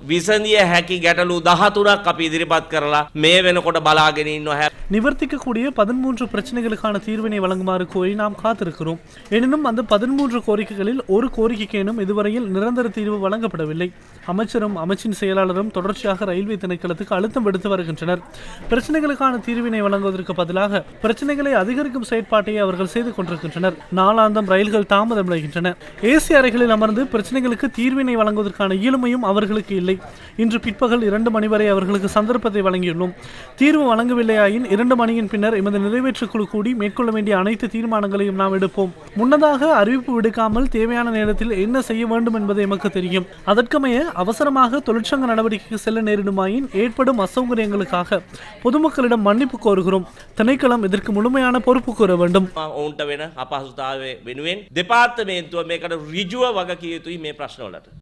විසඳිය හැකි ගැටලු දහතුරක් අපි ඉදිරිපත් කරලා මේ වෙනකොට බලාගෙන ඉන්නවා හැ நிவர்த்திக்கக்கூடிய பதிமூன்று பிரச்சனைகளுக்கான தீர்வினை வழங்குமாறு கோரி நாம் காத்திருக்கிறோம் எனினும் அந்த பதிமூன்று கோரிக்கைகளில் ஒரு கோரிக்கைக்கேனும் இதுவரையில் நிரந்தர தீர்வு வழங்கப்படவில்லை அமைச்சரும் அமைச்சின் செயலாளரும் தொடர்ச்சியாக ரயில்வே திணைக்களத்துக்கு அழுத்தம் விடுத்து வருகின்றனர். பிரச்சனைகளுக்கான தீர்வினை வழங்குவதற்கு பதிலாக பிரச்சனைகளை அதிகரிக்கும் செயற்பாட்டை அவர்கள் செய்து கொண்டிருக்கின்றனர். நாளாந்தம் ரயில்கள் தாமதமடைகின்றன ஏசி அறைகளில் அமர்ந்து பிரச்சனைகளுக்கு தீர்வினை வழங்குவதற்கான இயலுமையும் அவர்களுக்கு இல்லை. இன்று பிற்பகல் இரண்டு மணி வரை அவர்களுக்கு சந்தர்ப்பத்தை வழங்கியுள்ளோம். தீர்வு வழங்கவில்லையாயின் இரண்டு மணியின் பின்னர் எமது நிறைவேற்று குழு கூடி மேற்கொள்ள வேண்டிய அனைத்து தீர்மானங்களையும் நாம் எடுப்போம். முன்னதாக அறிவிப்பு விடுக்காமல் தேவையான நேரத்தில் என்ன செய்ய வேண்டும் என்பது எமக்கு தெரியும். அதற்கமைய அவசரமாக தொழிற்சங்க நடவடிக்கைக்கு செல்ல நேரிடுமாயின் ஏற்படும் அசௌகரியங்களுக்காக பொதுமக்களிடம் மன்னிப்பு கோருகிறோம் திணைக்களம் இதற்கு முழுமையான பொறுப்பு கூற வேண்டும் ඔවුන්ට වෙන අපහසුතාව වෙනුවෙන් දෙපාර්තමේන්තුව මේකට රිජුව වග කිය යුතුයි මේ ප්‍රශ්නවලට.